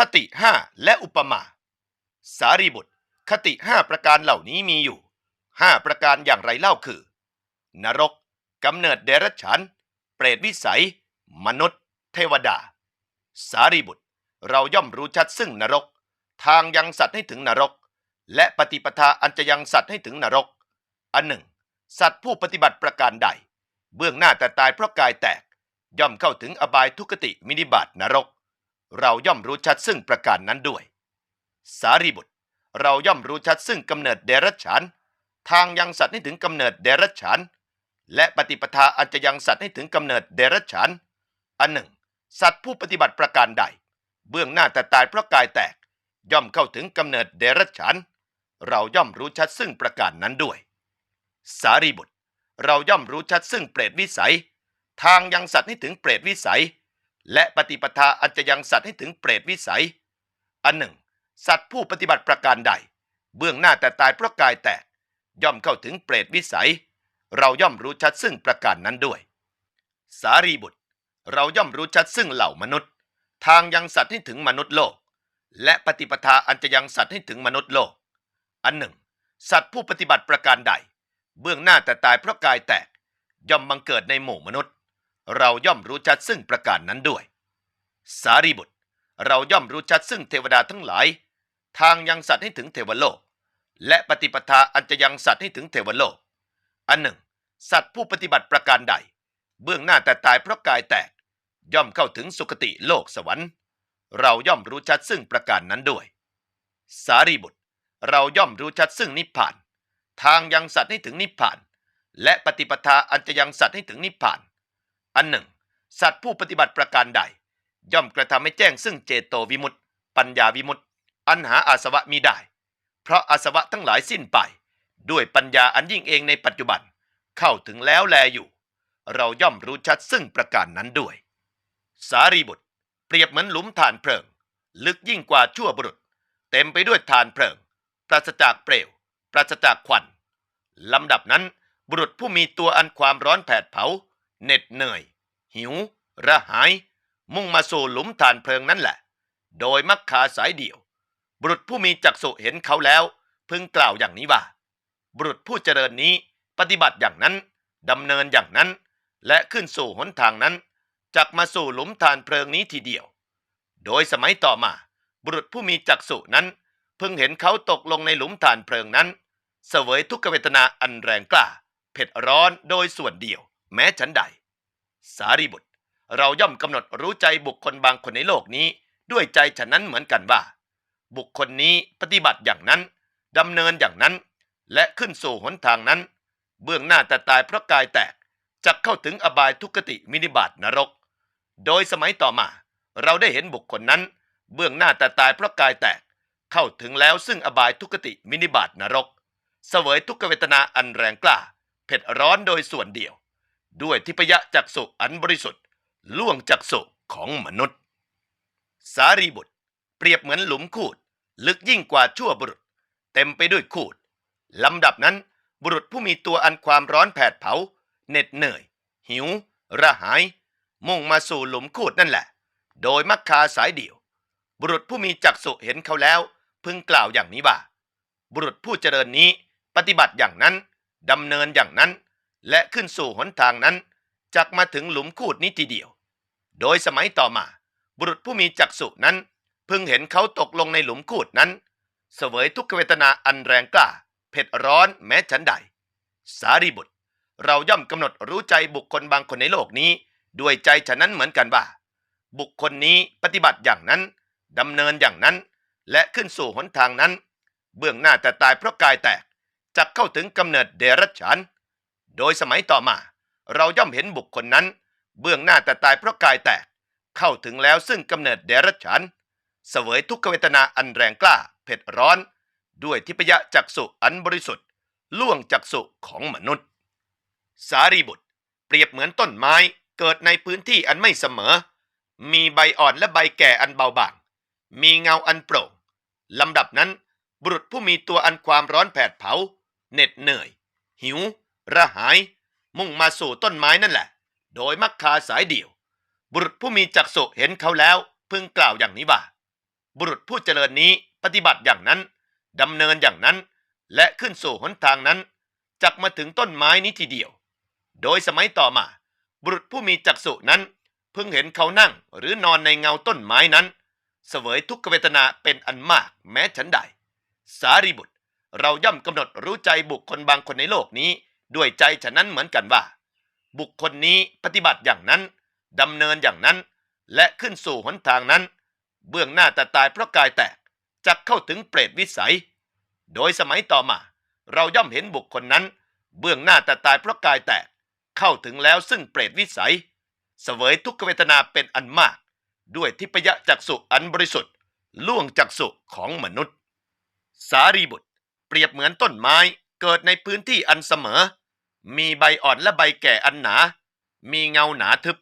คติห้าและอุปมา สารีบุตร คติห้าประการเหล่านี้มีอยู่ห้าประการอย่างไรเล่าคือ นรกกำเนิดเดรัจฉาน เปรตวิสัย มนุษย์ เทวดา สารีบุตร เราย่อมรู้ชัดซึ่งนรก ทางยังสัตว์ให้ถึงนรก และปฏิปทาอันจะยังสัตว์ให้ถึงนรก อันหนึ่ง สัตว์ผู้ปฏิบัติประการใด เบื้องหน้าแต่ตายเพราะกายแตก ย่อมเข้าถึงอบายทุกติมินิบาตนรก เราย่อมรู้ชัดซึ่งประการนั้นด้วย สารีบุตร เราย่อมรู้ชัดซึ่งกำเนิดเดรัจฉาน ทางยังสัตว์ให้ถึงกำเนิดเดรัจฉาน และปฏิปทาอันจะยังสัตว์ให้ถึงกำเนิดเดรัจฉาน อันหนึ่ง สัตว์ผู้ปฏิบัติประการใด เบื้องหน้าแต่ตายเพราะกายแตก ย่อมเข้าถึงกำเนิดเดรัจฉาน เราย่อมรู้ชัดซึ่งประการนั้นด้วย สารีบุตร เราย่อมรู้ชัดซึ่งเปรตวิสัย ทางยังสัตว์ให้ถึงเปรตวิสัย และปฏิปทาอันจะยังสัตว์ให้ถึงเปรตวิสัย อันหนึ่ง สัตว์ผู้ปฏิบัติประการใด เบื้องหน้าแต่ตายเพราะกายแตก ย่อมเข้าถึงเปรตวิสัย เราย่อมรู้ชัดซึ่งประการนั้นด้วย สารีบุตร เราย่อมรู้ชัดซึ่งเหล่ามนุษย์ ทางยังสัตว์ให้ถึงมนุษย์โลก และปฏิปทาอันจะยังสัตว์ให้ถึงมนุษย์โลก อันหนึ่ง สัตว์ผู้ปฏิบัติประการใด เบื้องหน้าแต่ตายเพราะกายแตก ย่อมบังเกิดในหมู่มนุษย์ เราย่อมรู้ชัดซึ่งประการนั้นด้วย สารีบุตร เราย่อมรู้ชัดซึ่งเทวดาทั้งหลาย ทางยังสัตว์ให้ถึงเทวโลก และปฏิปทาอันจะยังสัตว์ให้ถึงเทวโลก อันหนึ่ง สัตว์ผู้ปฏิบัติประการใด เบื้องหน้าแต่ตายเพราะกายแตก ย่อมเข้าถึงสุคติโลกสวรรค์ เราย่อมรู้ชัดซึ่งประการนั้นด้วย สารีบุตร เราย่อมรู้ชัดซึ่งนิพพาน ทางยังสัตว์ให้ถึงนิพพาน และปฏิปทาอันจะยังสัตว์ให้ถึงนิพพาน อันหนึ่ง สัตว์ผู้ปฏิบัติประการใด ย่อมกระทำให้แจ้งซึ่งเจโตวิมุตติ ปัญญาวิมุตติ อันหาอาสวะมีได้ เพราะอาสวะทั้งหลายสิ้นไป ด้วยปัญญาอันยิ่งเองในปัจจุบัน เข้าถึงแล้วแลอยู่ เราย่อมรู้ชัดซึ่งประการนั้นด้วย สารีบุตร เปรียบเหมือนหลุมฐานเพลิง ลึกยิ่งกว่าชั่วบุรุษ เต็มไปด้วยฐานเพลิง ปราศจากเปลว ปราศจากควันลำดับนั้นบุรุษผู้มีตัวอันความร้อนแผดเผาเหน็ดเหนื่อย หิว ระหาย มุ่งมาสู่หลุมฐานเพลิงนั่นแหละ โดยมักคาสายเดี่ยว บุรุษผู้มีจักษุเห็นเขาแล้ว พึงกล่าวอย่างนี้ว่า บุรุษผู้เจริญนี้ปฏิบัติอย่างนั้นดำเนินอย่างนั้น และขึ้นสู่หนทางนั้นจักมาสู่หลุมฐานเพลิงนี้ทีเดียว โดยสมัยต่อมา บุรุษผู้มีจักษุนั้น พึงเห็นเขาตกลงในหลุมฐานเพลิงนั้น เสวยทุกขเวทนาอันแรงกล้า เผ็ดร้อนโดยส่วนเดียว แม้ฉันใด สารีบุตร เราย่อมกำหนดรู้ใจบุคคลบางคนในโลกนี้ ด้วยใจฉันนั้นเหมือนกันว่า บุคคลนี้ปฏิบัติอย่างนั้นดำเนินอย่างนั้น และขึ้นสู่หนทางนั้น เบื้องหน้าแต่ตายเพราะกายแตกจะเข้าถึงอบายทุกขติมินิบาตนรก โดยสมัยต่อมา เราได้เห็นบุคคลนั้น เบื้องหน้าแต่ตายเพราะกายแตก เข้าถึงแล้วซึ่งอบายทุกขติมินิบาตนรก เสวยทุกเวทนาอันแรงกล้า เผ็ดร้อนโดยส่วนเดียว ด้วยทิพยะจักสุอันบริสุทธิ์ล่วงจักสุของมนุษย์ สารีบุตร เปรียบเหมือนหลุมขูด ลึกยิ่งกว่าชั่วบุรุษ เต็มไปด้วยขูดลำดับนั้นบุรุษผู้มีตัวอันความร้อนแผดเผาเหน็ดเหนื่อย หิว ระหาย มุ่งมาสู่หลุมขูดนั่นแหละ โดยมักคาสายเดี่ยว บุรุษผู้มีจักษุเห็นเขาแล้ว พึงกล่าวอย่างนี้ว่าบุรุษผู้เจริญนี้ปฏิบัติอย่างนั้นดำเนินอย่างนั้น และขึ้นสู่หนทางนั้นจักมาถึงหลุมขูดนี้ทีเดียว โดยสมัยต่อมา บุรุษผู้มีจักษุนั้น พึงเห็นเขาตกลงในหลุมขูดนั้น เสวยทุกขเวทนาอันแรงกล้า เผ็ดร้อนแม้ฉันใด สารีบุตร เราย่อมกำหนดรู้ใจบุคคลบางคนในโลกนี้ ด้วยใจฉะนั้นเหมือนกันว่า บุคคลนี้ปฏิบัติอย่างนั้นดำเนินอย่างนั้น และขึ้นสู่หนทางนั้น เบื้องหน้าแต่ตายเพราะกายแตกจะเข้าถึงกำเนิดเดรัจฉาน โดยสมัยต่อมา เราย่อมเห็นบุคคลนั้น เบื้องหน้าแต่ตายเพราะกายแตก เข้าถึงแล้วซึ่งกำเนิดเดรัจฉานเสวยทุกขเวทนาอันแรงกล้า เผ็ดร้อน ด้วยทิพยะจักสุอันบริสุทธิ์ ล่วงจักสุของมนุษย์ สารีบุตร เปรียบเหมือนต้นไม้เกิดในพื้นที่อันไม่เสมอ มีใบอ่อนและใบแก่อันเบาบาง มีเงาอันโปร่งลำดับนั้น บุรุษผู้มีตัวอันความร้อนแผดเผา เหน็ดเหนื่อย หิว ระหายมุ่งมาสู่ต้นไม้นั่นแหละ โดยมักคาสายเดี่ยว บุรุษผู้มีจักษุเห็นเขาแล้ว พึงกล่าวอย่างนี้ว่า บุรุษผู้เจริญนี้ปฏิบัติอย่างนั้นดำเนินอย่างนั้น และขึ้นสู่หนทางนั้นจักมาถึงต้นไม้นี้ทีเดียว โดยสมัยต่อมา บุรุษผู้มีจักษุนั้นเพิ่งเห็นเขานั่งหรือนอนในเงาต้นไม้นั้น เสวยทุกขเวทนาเป็นอันมากแม้ฉันใด สารีบุตร เราย่อมกำหนดรู้ใจบุคคลบางคนในโลกนี้ ด้วยใจฉะนั้นเหมือนกันว่า บุคคลนี้ปฏิบัติอย่างนั้นดำเนินอย่างนั้น และขึ้นสู่หนทางนั้น เบื้องหน้าแต่ตายเพราะกายแตกจะเข้าถึงเปรตวิสัย โดยสมัยต่อมา เราย่อมเห็นบุคคลนั้น เบื้องหน้าแต่ตายเพราะกายแตกเข้าถึงแล้วซึ่งเปรตวิสัย เสวยทุกขเวทนาเป็นอันมาก ด้วยทิพยจักษุอันบริสุทธิ์ล่วงจักษุของมนุษย์ สารีบุตร เปรียบเหมือนต้นไม้เกิดในพื้นที่อันเสมอ มีใบอ่อนและใบแก่อันหนา มีเงาหนาทึบ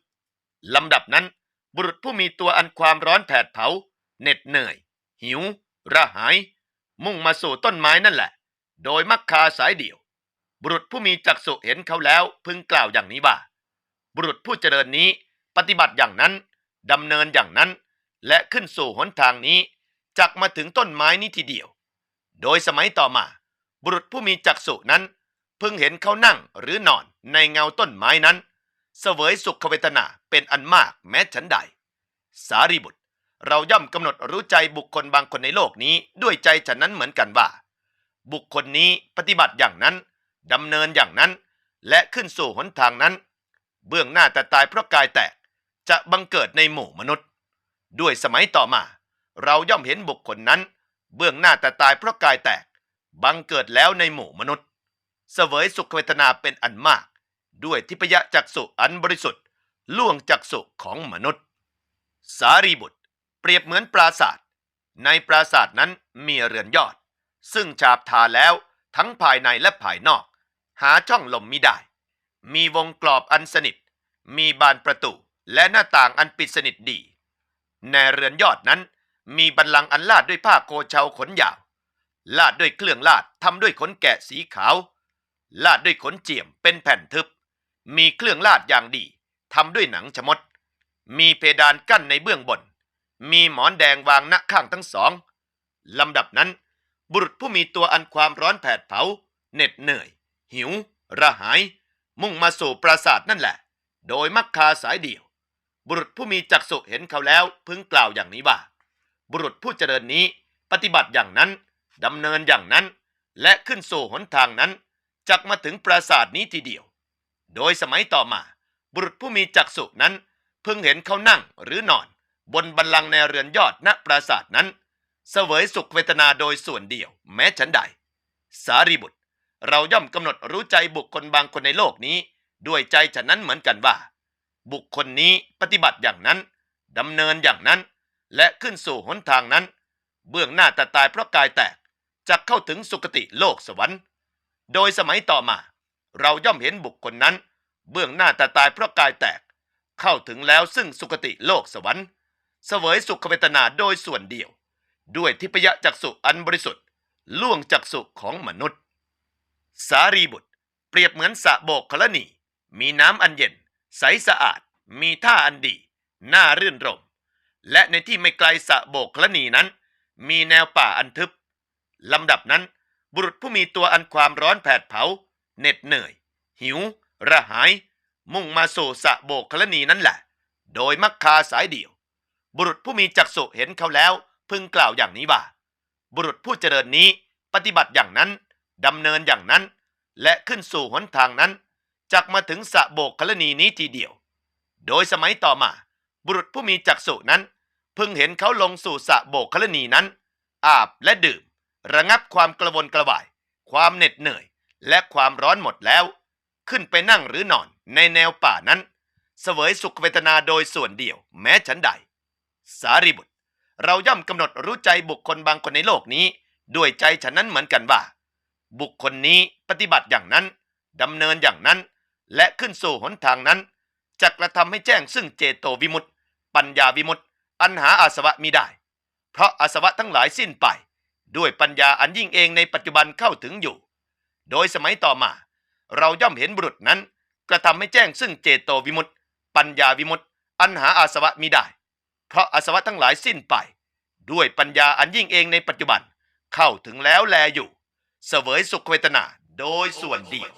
ลำดับนั้น บุรุษผู้มีตัวอันความร้อนแผดเผา เหน็ดเหนื่อย หิว ระหาย มุ่งมาสู่ต้นไม้นั่นแหละ โดยมักคาสายเดี่ยว บุรุษผู้มีจักษุเห็นเขาแล้วพึงกล่าวอย่างนี้ว่า บุรุษผู้เจริญนี้ปฏิบัติอย่างนั้นดำเนินอย่างนั้น และขึ้นสู่หนทางนี้จักมาถึงต้นไม้นี้ทีเดียว โดยสมัยต่อมา บุรุษผู้มีจักษุนั้น พึงเห็นเขานั่งหรือนอนในเงาต้นไม้นั้น เสวยสุขเวทนาเป็นอันมากแม้ฉันใด สารีบุตร เราย่อมกำหนดรู้ใจบุคคลบางคนในโลกนี้ด้วยใจฉันนั้นเหมือนกันว่า บุคคลนี้ปฏิบัติอย่างนั้นดำเนินอย่างนั้น และขึ้นสู่หนทางนั้น เบื้องหน้าแต่ตายเพราะกายแตกจะบังเกิดในหมู่มนุษย์ ด้วยสมัยต่อมา เราย่อมเห็นบุคคลนั้น เบื้องหน้าแต่ตายเพราะกายแตก บังเกิดแล้วในหมู่มนุษย์ เสวยสุขเวทนาเป็นอันมาก ด้วยทิพยจักษุอันบริสุทธิ์ล่วงจักษุของมนุษย์ สารีบุตร เปรียบเหมือนปราศาสตร์ในปราศาสตร์นั้นมีเรือนยอด ซึ่งฉาบทาแล้วทั้งภายในและภายนอก หาช่องลมมิได้ มีวงกรอบอันสนิท มีบานประตูและหน้าต่างอันปิดสนิทดี ในเรือนยอดนั้น มีบันลังอันลาดด้วยผ้าโคเชาขนยาว ลาดด้วยเครื่องลาดทำด้วยขนแกะสีขาว ลาดด้วยขนเจียมเป็นแผ่นทึบ มีเครื่องลาดอย่างดีทำด้วยหนังชมด มีเพดานกั้นในเบื้องบน มีหมอนแดงวางณข้างทั้งสองลำดับนั้น บุรุษผู้มีตัวอันความร้อนแผดเผาเหน็ดเหนื่อย หิว ระหาย มุ่งมาสู่ปราสาทนั่นแหละ โดยมักคาสายเดียว บุรุษผู้มีจักษุเห็นเขาแล้วพึงกล่าวอย่างนี้ว่า บุรุษผู้เจริญนี้ปฏิบัติอย่างนั้นดำเนินอย่างนั้น และขึ้นสู่หนทางนั้น จักมาถึงปราสาทนี้ทีเดียว โดยสมัยต่อมา บุรุษผู้มีจักษุนั้น เพึงเห็นเขานั่งหรือนอน บนบัลลังในเรือนยอดณปราสาทนั้น เสวยสุขเวทนาโดยส่วนเดียวแม้ฉันใด สารีบุตร เราย่อมกำหนดรู้ใจบุคคลบางคนในโลกนี้ ด้วยใจฉันนั้นเหมือนกันว่า บุคคลนี้ปฏิบัติอย่างนั้นดำเนินอย่างนั้น และขึ้นสู่หนทางนั้น เบื้องหน้าแต่ตายเพราะกายแตกจะเข้าถึงสุคติโลกสวรรค์ โดยสมัยต่อมา เราย่อมเห็นบุคคลนั้น เบื้องหน้าแต่ตายเพราะกายแตก เข้าถึงแล้วซึ่งสุคติโลกสวรรค์ เสวยสุขเวทนาโดยส่วนเดียว ด้วยทิพยจักษุอันบริสุทธิ์ล่วงจักษุของมนุษย์ สารีบุตร เปรียบเหมือนสระโบกคลนีมีน้ำอันเย็น ใสสะอาด มีท่าอันดี น่ารื่นรม และในที่ไม่ไกลสระโบกคลนีนั้น มีแนวป่าอันทึบลำดับนั้น บุรุษผู้มีตัวอันความร้อนแผดเผาเหน็ดเหนื่อย หิว ระหาย มุ่งมาสู่สะโบกคลนีนั่นแหละ โดยมักคาสายเดี่ยว บุรุษผู้มีจักษุเห็นเขาแล้ว พึงกล่าวอย่างนี้ว่า บุรุษผู้เจริญนี้ปฏิบัติอย่างนั้นดำเนินอย่างนั้น และขึ้นสู่หนทางนั้นจักมาถึงสะโบกคลนีนี้ทีเดียว โดยสมัยต่อมา บุรุษผู้มีจักษุนั้น พึงเห็นเขาลงสู่สะโบกคลนีนั้น อาบและดื่ม ระงับความกระวนกระวาย ความเหน็ดเหนื่อย และความร้อนหมดแล้ว ขึ้นไปนั่งหรือนอนในแนวป่านั้น เสวยสุขเวทนาโดยส่วนเดียวแม้ฉันใด สารีบุตร เราย่อมกำหนดรู้ใจบุคคลบางคนในโลกนี้ ด้วยใจฉันนั้นเหมือนกันว่า บุคคลนี้ปฏิบัติอย่างนั้นดำเนินอย่างนั้น และขึ้นสู่หนทางนั้นจะกระทำให้แจ้งซึ่งเจโตวิมุตติ ปัญญาวิมุตติ อันหาอาสวะมิได้ เพราะอาสวะทั้งหลายสิ้นไป ด้วยปัญญาอันยิ่งเองในปัจจุบันเข้าถึงอยู่ โดยสมัยต่อมา เราย่อมเห็นบุรุษนั้น กระทำให้แจ้งซึ่งเจโตวิมุตติ ปัญญาวิมุตติ อันหาอาสวะมิได้ เพราะอาสวะทั้งหลายสิ้นไป ด้วยปัญญาอันยิ่งเองในปัจจุบัน เข้าถึงแล้วแลอยู่ เสวยสุขเวทนาโดยส่วนเดียว